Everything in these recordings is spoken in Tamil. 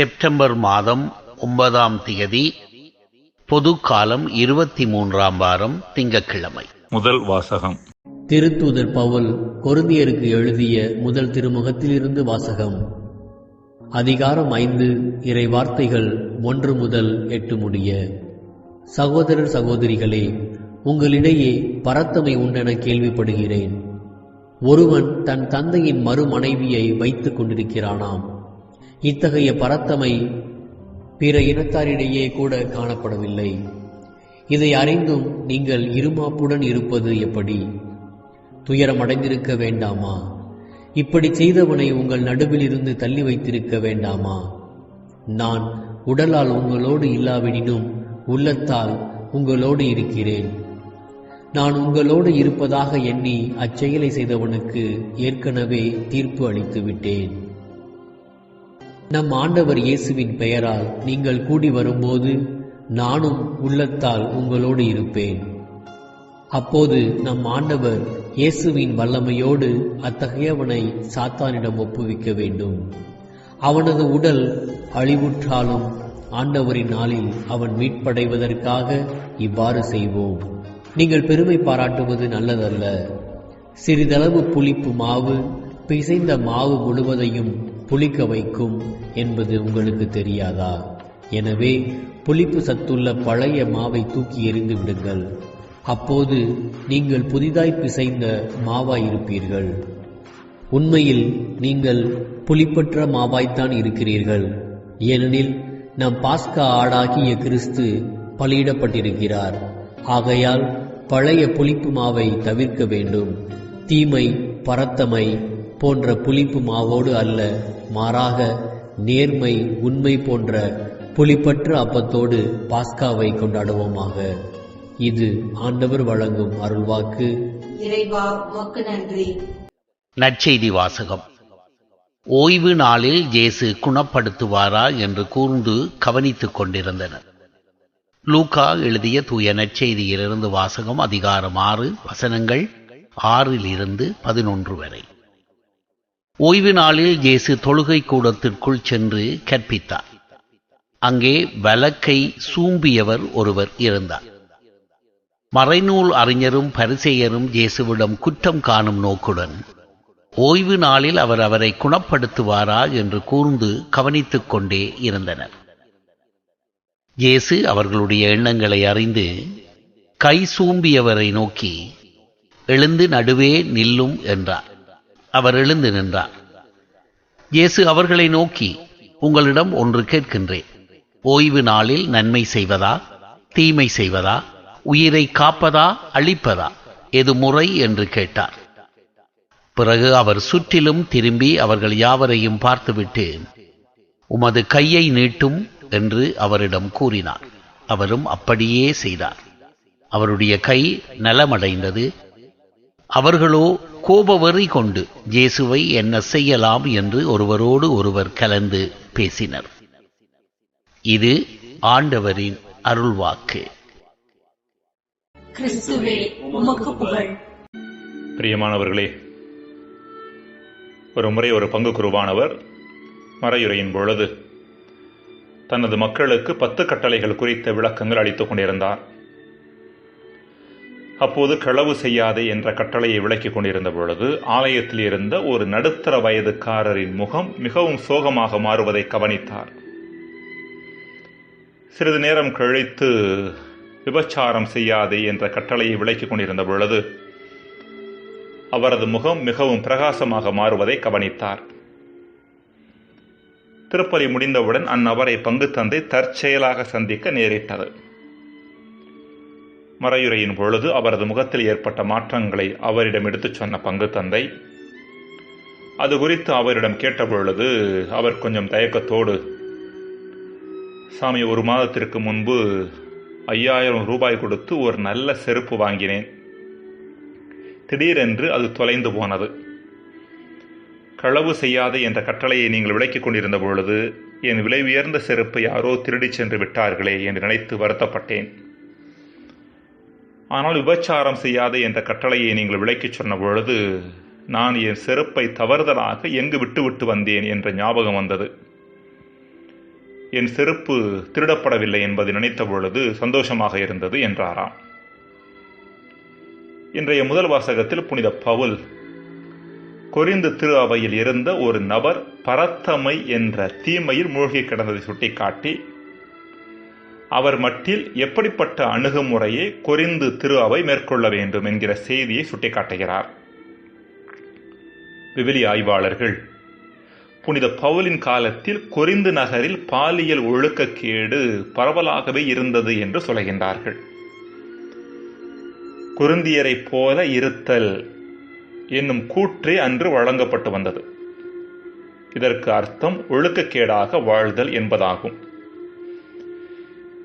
செப்டம்பர் மாதம் ஒன்பதாம் திகதி பொது காலம் இருபத்தி மூன்றாம் வாரம் திங்கட்கிழமை. முதல் வாசகம். திருத்தூதர் பவுல் கொருந்தியருக்கு எழுதிய முதல் திருமுகத்திலிருந்து வாசகம். அதிகாரம் ஐந்து இறை வார்த்தைகள் ஒன்று முதல் எட்டு முடிய சகோதரர் சகோதரிகளே உங்களிடையே பரத்தமை உண்டென கேள்விப்படுகிறேன். ஒருவன் தன் தந்தையின் மறுமனைவியை வைத்துக் கொண்டிருக்கிறானாம். இத்தகைய பரத்தமை பிற இனத்தாரிடையே கூட காணப்படவில்லை. இதை அறிந்தும் நீங்கள் இருமாப்புடன் இருப்பது எப்படி? துயரமடைந்திருக்க வேண்டாமா? இப்படி செய்தவனை உங்கள் நடுவில் இருந்து தள்ளி வைத்திருக்க வேண்டாமா? நான் உடலால் உங்களோடு இல்லாவிடினும் உள்ளத்தால் உங்களோடு இருக்கிறேன். நான் உங்களோடு இருப்பதாக எண்ணி அச்செயலை செய்தவனுக்கு ஏற்கனவே தீர்ப்பு அளித்து விட்டேன் நம் ஆண்டவர் இயேசுவின் பெயரால் நீங்கள் கூடி வரும்போது நானும் உள்ளத்தால் உங்களோடு இருப்பேன். அப்போது நம் ஆண்டவர் இயேசுவின் வல்லமையோடு அத்தகையவனை சாத்தானிடம் ஒப்புவிக்க வேண்டும். அவனது உடல் அழிவுற்றாலும் ஆண்டவரின் நாளில் அவன் மீட்படைவதற்காக இவ்வாறு செய்வோம். நீங்கள் பெருமை பாராட்டுவது நல்லதல்ல. சிறிதளவு புளிப்பு மாவு பிசைந்த மாவு முழுவதையும் புளிக்க வைக்கும் என்பது உங்களுக்கு தெரியாதா? எனவே புளிப்பு சத்துள்ள பழைய மாவை தூக்கி எறிந்து விடுங்கள். அப்போது நீங்கள் புதிதாய் பிசைந்த மாவாய் இருப்பீர்கள் உண்மையில் நீங்கள் புளிப்பற்ற மாவாய்த்தான் இருக்கிறீர்கள். ஏனெனில் நம் பாஸ்கா ஆடாகிய கிறிஸ்து பலியிடப்பட்டிருக்கிறார். ஆகையால் பழைய புளிப்பு மாவை தவிர்க்க வேண்டும். தீமை பரத்தமை போன்ற புளிப்பு மாவோடு அல்ல மாறாக நேர்மை உண்மை போன்ற புளிப்பற்ற அப்பத்தோடு பாஸ்காவை கொண்டாடுவோமாக. இது ஆண்டவர் வழங்கும் அருள்வாக்கு. இறைவா உமக்கு நன்றி. நற்செய்தி வாசகம். ஓய்வு நாளில் இயேசு குணப்படுத்துவாரா என்று கூர்ந்து கவனித்துக் கொண்டிருந்தனர். லூகா எழுதிய தூய நற்செய்தியிலிருந்து வாசகம் அதிகாரம் ஆறு வசனங்கள் ஆறில் இருந்து பதினொன்று வரை. ஓய்வு நாளில் இயேசு தொழுகை கூடத்திற்குள் சென்று கற்பித்தார். அங்கே வலக்கை சூம்பியவர் ஒருவர் இருந்தார். மறைநூல் அறிஞரும் பரிசெயரும் இயேசுவிடம் குற்றம் காணும் நோக்குடன் ஓய்வு நாளில் அவர் அவரை குணப்படுத்துவாரா என்று கூர்ந்து கவனித்துக் கொண்டே இருந்தனர். இயேசு அவர்களுடைய எண்ணங்களை அறிந்து கை சூம்பியவரை நோக்கி எழுந்து நடுவே நில்லும் என்றார். அவர் எழுந்து நின்றார். இயேசு அவர்களை நோக்கி உங்களிடம் ஒன்று கேட்கின்றேன். ஓய்வு நாளில் நன்மை செய்வதா? தீமை செய்வதா? உயிரை காப்பதா? அழிப்பதா? எது முறை? என்று கேட்டார். பிறகு அவர் சுற்றிலும் திரும்பி அவர்கள் யாவரையும் பார்த்துவிட்டு உமது கையை நீட்டும் என்று அவரிடம் கூறினார். அவரும் அப்படியே செய்தார். அவருடைய கை நலமடைந்தது. அவர்களோ கோபவெறி கொண்டு இயேசுவை என்ன செய்யலாம் என்று ஒருவரோடு ஒருவர் கலந்து பேசினர். இது ஆண்டவரின் அருள்வாக்கு. கிறிஸ்துவே உமக்கு புகழ். பிரியமானவர்களே ஒரு முறை ஒரு பங்கு குருவானவர் மறையுரையின் பொழுது தனது மக்களுக்கு பத்து கட்டளைகள் குறித்த விளக்கங்கள் அளித்துக் கொண்டிருந்தார் அப்போது களவு செய்யாதே என்ற கட்டளையை விளக்கிக் கொண்டிருந்த பொழுது ஆலயத்தில் இருந்த ஒரு நடுத்தர வயதுக்காரரின் முகம் மிகவும் சோகமாக மாறுவதை கவனித்தார். சிறிது நேரம் கழித்து விபச்சாரம் செய்யாதே என்ற கட்டளையை விளக்கிக் கொண்டிருந்த பொழுது அவரது முகம் மிகவும் பிரகாசமாக மாறுவதை கவனித்தார். திருப்பலி முடிந்தவுடன் அந்நபரை பங்கு தந்தை தற்செயலாக சந்திக்க நேரிட்டது. மறையுரையின் பொழுது அவரது முகத்தில் ஏற்பட்ட மாற்றங்களை அவரிடம் எடுத்துச் சொன்ன பங்கு தந்தை. அது குறித்து அவரிடம் கேட்டபொழுது அவர் கொஞ்சம் தயக்கத்தோடு சாமி ஒரு மாதத்திற்கு முன்பு ஐயாயிரம் ரூபாய் கொடுத்து ஒரு நல்ல செருப்பு வாங்கினேன். திடீரென்று அது தொலைந்து போனது. களவு செய்யாது என்ற கட்டளையை நீங்கள் விளக்கிக் கொண்டிருந்த பொழுது என் விலை உயர்ந்த செருப்பை யாரோ திருடிச் சென்று விட்டார்களே என்று நினைத்து வருத்தப்பட்டேன். ஆனால் விபச்சாரம் செய்யாதே என்ற கட்டளையை நீங்கள் விளக்கிச் சொன்ன பொழுது நான் என் செருப்பை தவறுதலாக எங்கு விட்டுவிட்டு வந்தேன் என்ற ஞாபகம் வந்தது. என் செருப்பு திருடப்படவில்லை என்பதை நினைத்த பொழுது சந்தோஷமாக இருந்தது என்றாராம். இன்றைய முதல் வாசகத்தில் புனித பவுல் கொரிந்து திரு அவையில் இருந்த ஒரு நபர் பரத்தமை என்ற தீமையில் மூழ்கி கிடந்ததை சுட்டிக்காட்டி அவர் மட்டில் எப்படிப்பட்ட அணுகுமுறையை கொரிந்து திரு அவை மேற்கொள்ள வேண்டும் என்கிற செய்தியை சுட்டிக்காட்டுகிறார். விவிலி ஆய்வாளர்கள் புனித பவுலின் காலத்தில் கொரிந்து நகரில் பாலியல் ஒழுக்கக்கேடு பரவலாகவே இருந்தது என்று சொல்கின்றார்கள். குருந்தியரைப் போல இருத்தல் என்னும் கூற்றே அன்று வழங்கப்பட்டு வந்தது. இதற்கு அர்த்தம் ஒழுக்கக்கேடாக வாழ்தல் என்பதாகும்.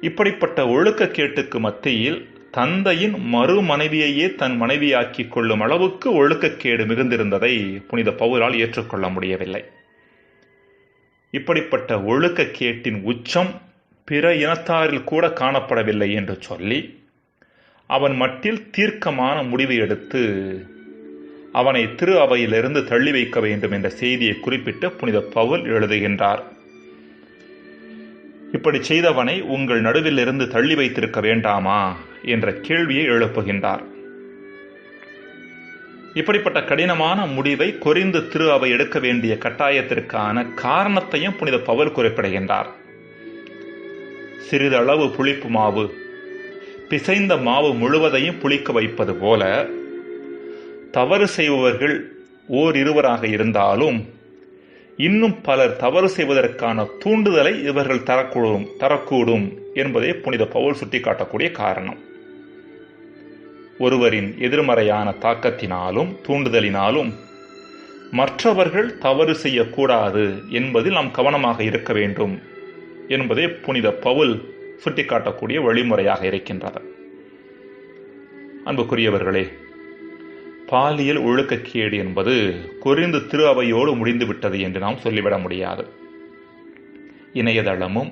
இப்படிப்பட்ட ஒழுக்கக்கேட்டுக்கு மத்தியில் தந்தையின் மறு மனைவியையே தன் மனைவியாக்கிக் கொள்ளும் அளவுக்கு ஒழுக்கக்கேடு மிகுந்திருந்ததை புனித பவுலால் ஏற்றுக்கொள்ள முடியவில்லை. இப்படிப்பட்ட ஒழுக்கக்கேட்டின் உச்சம் பிற இனத்தாரில் கூட காணப்படவில்லை என்று சொல்லி அவன் மட்டில் தீர்க்கமான முடிவு எடுத்து அவனை திரு அவையிலிருந்து தள்ளி வைக்க வேண்டும் என்ற செய்தியை குறிப்பிட்டு புனித பவுல் எழுதுகின்றார். இப்படி செய்தவனை உங்கள் நடுவில் இருந்து தள்ளி வைத்திருக்க வேண்டாமா? என்ற கேள்வியை எழுப்புகின்றார். இப்படிப்பட்ட கடினமான முடிவை கொரிந்து திரு அவை எடுக்க வேண்டிய கட்டாயத்திற்கான காரணத்தையும் புனித பவல் குறிப்பிடுகின்றார். சிறிதளவு புளிப்பு மாவு பிசைந்த மாவு முழுவதையும் புளிக்க வைப்பது போல தவறு செய்பவர்கள் ஓர் இருவராக இருந்தாலும் இன்னும் பலர் தவறு செய்வதற்கான தூண்டுதலை இவர்கள் தரக்கூடும் தரக்கூடும் என்பதே புனித பவுல் சுட்டிக்காட்டக்கூடிய காரணம். ஒருவரின் எதிர்மறையான தாக்கத்தினாலும் தூண்டுதலினாலும் மற்றவர்கள் தவறு செய்யக்கூடாது என்பதில் நாம் கவனமாக இருக்க வேண்டும் என்பதே புனித பவுல் சுட்டிக்காட்டக்கூடிய வழிமுறையாக இருக்கின்றது. அன்புக்குரியவர்களே பாலியல் ஒழுக்கக்கேடு என்பது குறைந்து திரு அவையோடு முடிந்துவிட்டது என்று நாம் சொல்லிவிட முடியாது. இணையதளமும்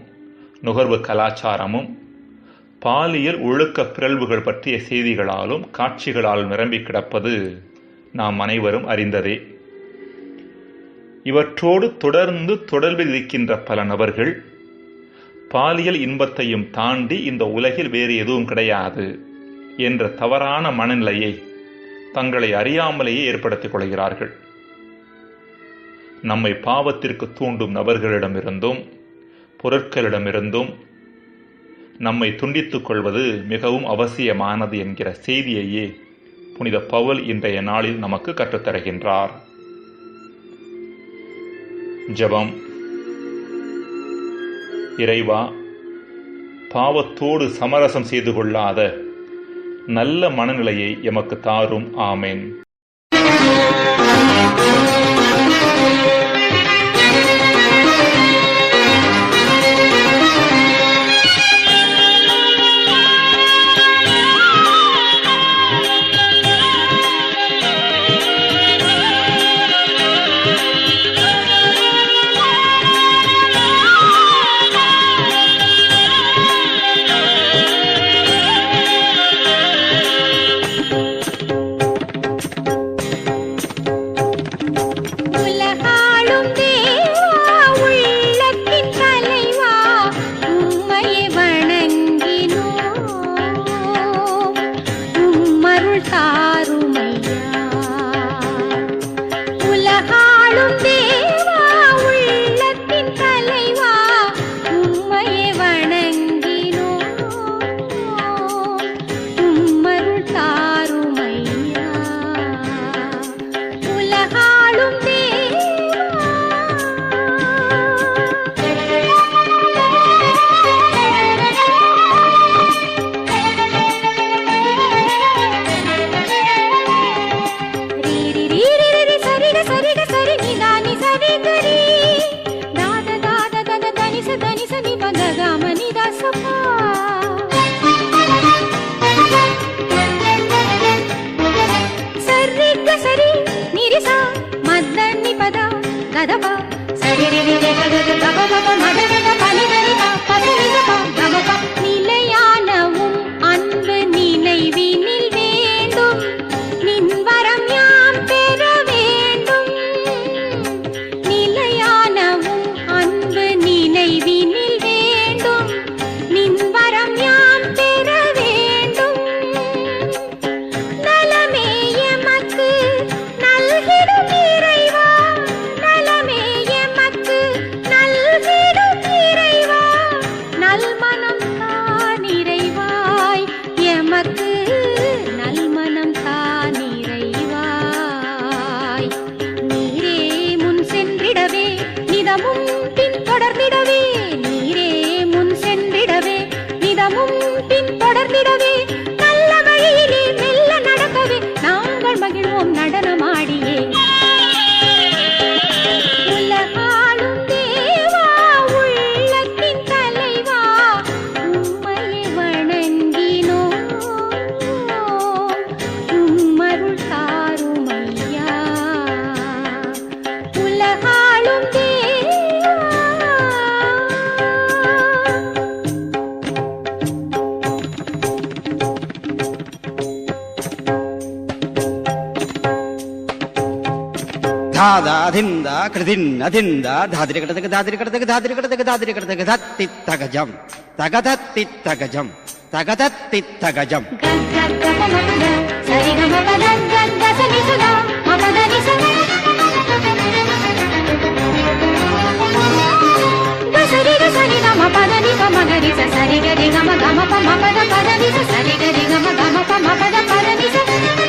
நுகர்வு கலாச்சாரமும் பாலியல் ஒழுக்க பிறழ்வுகள் பற்றிய செய்திகளாலும் காட்சிகளாலும் நிரம்பி கிடப்பது நாம் அனைவரும் அறிந்ததே. இவற்றோடு தொடர்ந்து தொடர்பில் இருக்கின்ற பல நபர்கள் பாலியல் இன்பத்தையும் தாண்டி இந்த உலகில் வேறு எதுவும் கிடையாது என்ற தவறான மனநிலையை தங்களை அறியாமலேயே ஏற்படுத்திக் கொள்கிறார்கள். நம்மை பாவத்திற்கு தூண்டும் நபர்களிடமிருந்தும் பொருட்களிடமிருந்தும் நம்மை துண்டித்துக் கொள்வது மிகவும் அவசியமானது என்கிற செய்தியையே புனித பவுல் இன்றைய நாளில் நமக்கு கற்றுத்தருகின்றார் ஜெபம். இறைவா பாவத்தோடு சமரசம் செய்து கொள்ளாத நல்ல மனநிலையை எமக்கு தாரும். ஆமேன். 他。గదప సరి గదప మగ గద పని గదప గదప అధింద కృదిన్ అధింద ధాదిరి కడ దగ్గ ధాదిరి కడ దగ్గ ధాదిరి కడ దగ్గ ధాదిరి కడ దగ్గ ధత్తి తగజం తగధత్తి తగజం తగధత్తి తగజం సరి గరి గమ గమ పమ పద పద నిజ గమ గమ పమ పద పద